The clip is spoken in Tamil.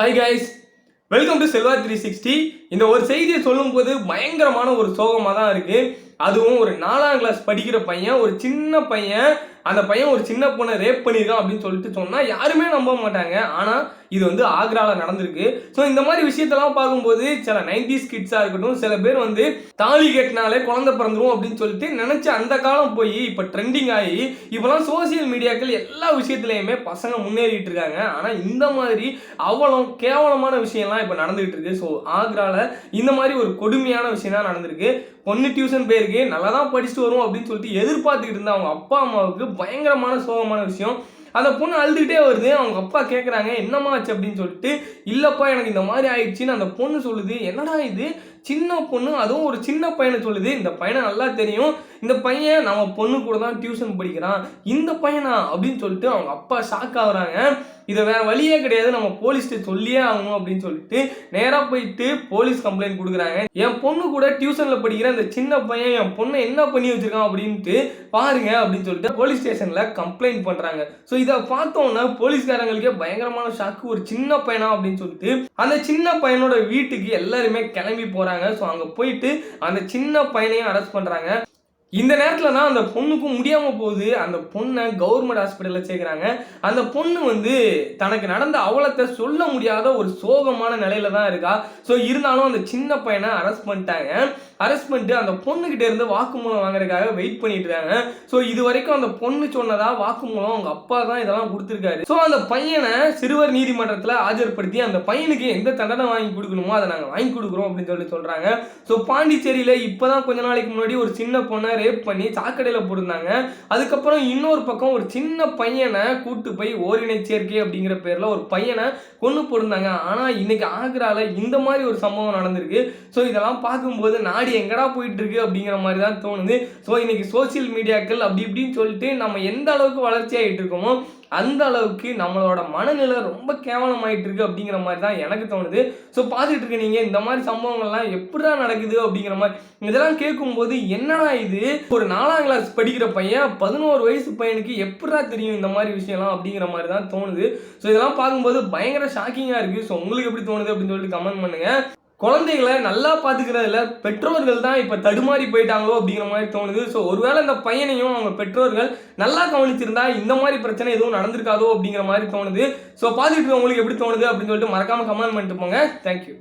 Hi guys welcome to Selva three sixty இந்த ஒரு செய்தியை சொல்லும்போது பயங்கரமான ஒரு சோகமாக தான் இருக்குது அதுவும் ஒரு நாலாம் கிளாஸ் படிக்கிற பையன் ஒரு சின்ன பையன் அந்த பையன் ஒரு சின்ன பொண்ணை ரேப் பண்ணியிருக்கான் அப்படின்னு சொல்லிட்டு சொன்னால் யாருமே நம்ப மாட்டாங்க. ஆனால் இது வந்து ஆக்ராவில் நடந்திருக்கு. ஸோ இந்த மாதிரி விஷயத்தெல்லாம் பார்க்கும்போது சில நைன்டிஸ் கிட்ஸாக இருக்கட்டும் சில பேர் வந்து தாலி கட்டினாலே குழந்தை பிறந்துரும் அப்படின்னு சொல்லிட்டு நினச்சி அந்த காலம் போய் இப்போ ட்ரெண்டிங் ஆகி இப்போலாம் சோசியல் மீடியாக்கள் எல்லா விஷயத்துலையுமே பசங்க முன்னேறிட்டு இருக்காங்க. ஆனால் இந்த மாதிரி அவ்வளோ கேவலமான விஷயம்லாம் இப்போ நடந்துகிட்டு இருக்கு. ஸோ ஆக்ராவில் இந்த மாதிரி ஒரு கொடுமையான விஷயம் தான் நடந்திருக்கு. பொண்ணு டியூஷன் போயிருக்கு நல்லா தான் படிச்சுட்டு வரும் அப்படின்னு சொல்லிட்டு எதிர்பார்த்துக்கிட்டு இருந்த அவங்க அப்பா அம்மாவுக்கு பயங்கரமான சோகமான விஷயம். அந்த பொண்ணு அழுதுகிட்டே வருது. அவங்க அப்பா கேட்குறாங்க என்னம்மா ஆச்சு? அப்படின்னு சொல்லிட்டு இல்லைப்பா எனக்கு இந்த மாதிரி ஆயிடுச்சுன்னு அந்த பொண்ணு சொல்லுது. என்னடா இது? சின்ன பொண்ணு அதுவும் ஒரு சின்ன பையனை சொல்லுது. இந்த பையனை நல்லா தெரியும். இந்த பையன் நம்ம பொண்ணு கூட தான் டியூஷன் படிக்கிறான். இந்த பையனா? அப்படின்னு சொல்லிட்டு அவங்க அப்பா ஷாக் ஆகுறாங்க. இதை வேற வழியே கிடையாது. நம்ம போலீஸ்ட்டு சொல்லியே ஆகணும் அப்படின்னு சொல்லிட்டு நேராக போயிட்டு போலீஸ் கம்ப்ளைண்ட் கொடுக்குறாங்க. என் பொண்ணு கூட டியூஷனில் படிக்கிற அந்த சின்ன பையன் என் பொண்ணை என்ன பண்ணி வச்சிருக்கான் அப்படின்ட்டு பாருங்க அப்படின்னு சொல்லிட்டு போலீஸ் ஸ்டேஷனில் கம்ப்ளைண்ட் பண்ணுறாங்க ஸோ இதை பார்த்தோன்னா போலீஸ்காரங்களுக்கே பயங்கரமான ஷாக்கு ஒரு சின்ன பையனா அப்படின்னு சொல்லிட்டு அந்த சின்ன பையனோட வீட்டுக்கு எல்லாருமே கிளம்பி போகிறாங்க ஸோ அங்கே போயிட்டு அந்த சின்ன பையனையும் அரெஸ்ட் பண்ணுறாங்க இந்த நேரத்தில் தான் அந்த பொண்ணுக்கும் முடியாமல் போகுது. அந்த பொண்ணை கவர்மெண்ட் ஹாஸ்பிட்டலில் சேர்க்குறாங்க. அந்த பொண்ணு வந்து தனக்கு நடந்த அவலத்தை சொல்ல முடியாத ஒரு சோகமான நிலையில தான் இருக்கா. ஸோ இருந்தாலும் அந்த சின்ன பையனை அரெஸ்ட் பண்ணிட்டாங்க. அரெஸ்ட் பண்ணிட்டு அந்த பொண்ணுகிட்ட இருந்து வாக்குமூலம் வாங்குறதுக்காக வெயிட் பண்ணிட்டு இருக்காங்க. ஸோ இது வரைக்கும் அந்த பொண்ணு சொன்னதா வாக்குமூலம் அவங்க அப்பா தான் இதெல்லாம் கொடுத்துருக்காரு. ஸோ அந்த பையனை சிறுவர் நீதிமன்றத்தில் ஆஜர்படுத்தி அந்த பையனுக்கு எந்த தண்டனை வாங்கி கொடுக்கணுமோ அதை நாங்கள் வாங்கி கொடுக்குறோம் அப்படின்னு சொல்லி சொல்கிறாங்க ஸோ பாண்டிச்சேரியில் இப்போ தான் கொஞ்ச நாளைக்கு முன்னாடி ஒரு சின்ன பொண்ணை ரேப் பண்ணி சாக்கடையில் போட்டிருந்தாங்க. அதுக்கப்புறம் இன்னொரு பக்கம் ஒரு சின்ன பையனை கூட்டு போய் ஓரினை சேர்க்கை அப்படிங்கிற பேரில் ஒரு பையனை கொண்டு போட்டிருந்தாங்க. ஆனால் இன்னைக்கு ஆக்ராவில் இந்த மாதிரி ஒரு சம்பவம் நடந்திருக்கு. ஸோ இதெல்லாம் பார்க்கும்போது நாடி எங்கடா போயிட்டு இருக்கு அப்படிங்கிற மாதிரி தான் தோணுது. ஸோ இன்னைக்கு சோசியல் மீடியாக்கள் அப்படி இப்படின்னு சொல்லிட்டு நம்ம எந்த அளவுக்கு வளர்ச்சி ஆகிட்டு இருக்கோமோ அந்த அளவுக்கு நம்மளோட மனநிலை ரொம்ப கேவலமாயிட்டு இருக்கு அப்படிங்கிற மாதிரி தான் எனக்கு தோணுது. ஸோ பார்த்துட்டு இருக்க நீங்கள் இந்த மாதிரி சம்பவங்கள்லாம் எப்படிடா நடக்குது அப்படிங்கிற மாதிரி. இதெல்லாம் கேட்கும்போது என்னடா இது? ஒரு நாலாம் கிளாஸ் படிக்கிற பையன் பதினோரு வயசு பையனுக்கு எப்படிடா தெரியும் இந்த மாதிரி விஷயம்லாம் அப்படிங்கிற மாதிரி தான் தோணுது. ஸோ இதெல்லாம் பார்க்கும்போது பயங்கர ஷாக்கிங்காக இருக்குது ஸோ உங்களுக்கு எப்படி தோணுது அப்படின்னு சொல்லிட்டு கமெண்ட் பண்ணுங்கள் குழந்தைகளை நல்லா பார்த்துக்கிறதுல பெற்றோர்கள் தான் இப்போ தடுமாறி போயிட்டாங்களோ அப்படிங்கிற மாதிரி தோணுது. ஸோ ஒருவேளை இந்த பையனையும் அவங்க பெற்றோர்கள் நல்லா கவனிச்சிருந்தா இந்த மாதிரி பிரச்சனை எதுவும் நடந்திருக்காதோ அப்படிங்கிற மாதிரி தோணுது. ஸோ பார்த்துட்டு உங்களுக்கு எப்படி தோணுது அப்படின்னு சொல்லிட்டு மறக்காமல் கமெண்ட் பண்ணிட்டு போங்க. தேங்க்யூ